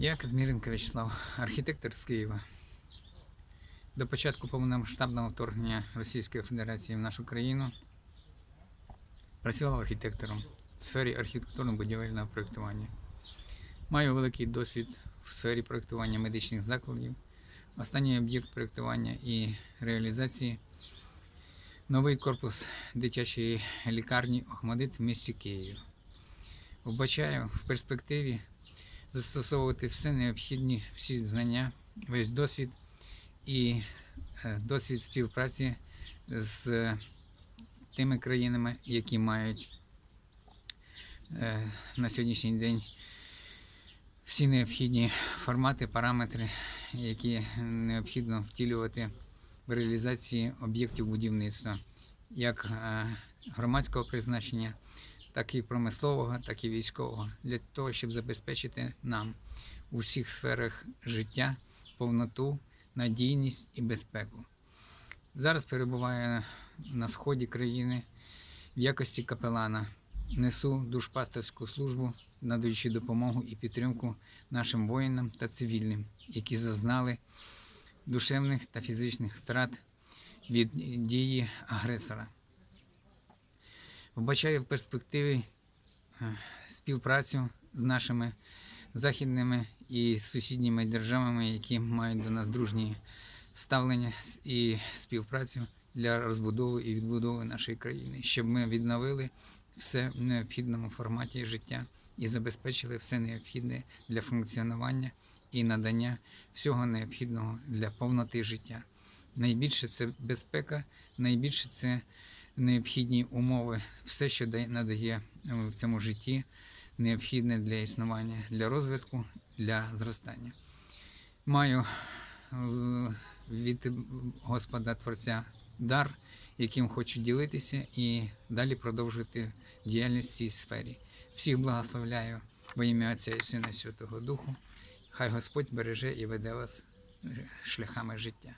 Я Казміренко Вячеслав, архітектор з Києва. До початку повномасштабного вторгнення Російської Федерації в нашу країну працював архітектором в сфері архітектурно-будівельного проєктування. Маю великий досвід в сфері проєктування медичних закладів. Останній об'єкт проєктування і реалізації новий корпус дитячої лікарні Охмадит в місті Києві. Вбачаю в перспективі застосовувати все необхідні, всі знання, весь досвід і е, досвід співпраці з тими країнами, які мають е, на сьогоднішній день всі необхідні формати, параметри, які необхідно втілювати в реалізації об'єктів будівництва, як е, громадського призначення, так і промислового, так і військового, для того, щоб забезпечити нам у всіх сферах життя повноту, надійність і безпеку. Зараз перебуваю на сході країни в якості капелана. Несу душпастерську службу, надаючи допомогу і підтримку нашим воїнам та цивільним, які зазнали душевних та фізичних втрат від дії агресора. Вбачаю в перспективі е, співпрацю з нашими західними і сусідніми державами, які мають до нас дружні ставлення і співпрацю для розбудови і відбудови нашої країни, щоб ми відновили все в необхідному форматі життя і забезпечили все необхідне для функціонування і надання всього необхідного для повноти життя. Найбільше це безпека, найбільше це необхідні умови, все, що надає е, в цьому житті, необхідне для існування, для розвитку, для зростання. Маю е, від Господа Творця дар, яким хочу ділитися і далі продовжувати діяльність в цій сфері. Всіх благословляю во ім'я Отця і Сина Святого Духу. Хай Господь береже і веде вас е, шляхами життя.